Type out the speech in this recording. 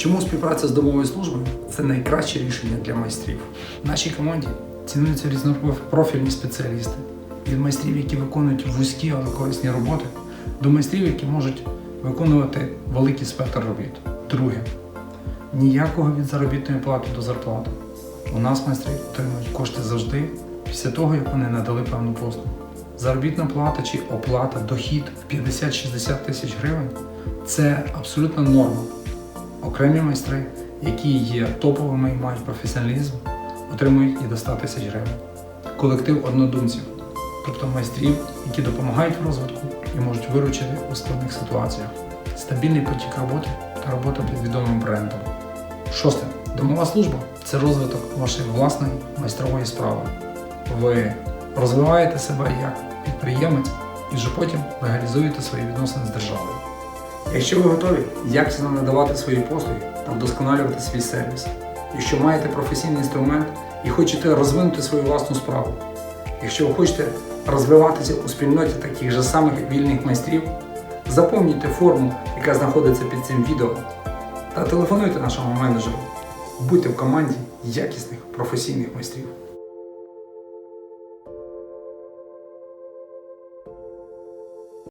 Чому співпраця з домовою службою це найкраще рішення для майстрів? В нашій команді цінуються різнопрофільні спеціалісти від майстрів, які виконують вузькі, але корисні роботи, до майстрів, які можуть виконувати великий спектр робіт. Друге, ніякого від заробітної плати до зарплати. У нас майстри отримують кошти завжди після того, як вони надали певну послугу. Заробітна плата чи оплата, дохід в 50-60 тисяч гривень це абсолютна норма. Окремі майстри, які є топовими і мають професіоналізм, отримують і до 100 тисяч гривень. Колектив однодумців, тобто майстрів, які допомагають в розвитку і можуть виручити у складних ситуаціях. Стабільний потік роботи та робота під відомим брендом. Шосте. Домова служба це розвиток вашої власної майстрової справи. Ви розвиваєте себе як підприємець і вже потім легалізуєте свої відносини з державою. Якщо ви готові якісно надавати свої послуги та вдосконалювати свій сервіс, якщо маєте професійний інструмент і хочете розвинути свою власну справу, якщо ви хочете розвиватися у спільноті таких же самих вільних майстрів, заповнюйте форму, яка знаходиться під цим відео, та телефонуйте нашому менеджеру. Будьте в команді якісних професійних майстрів.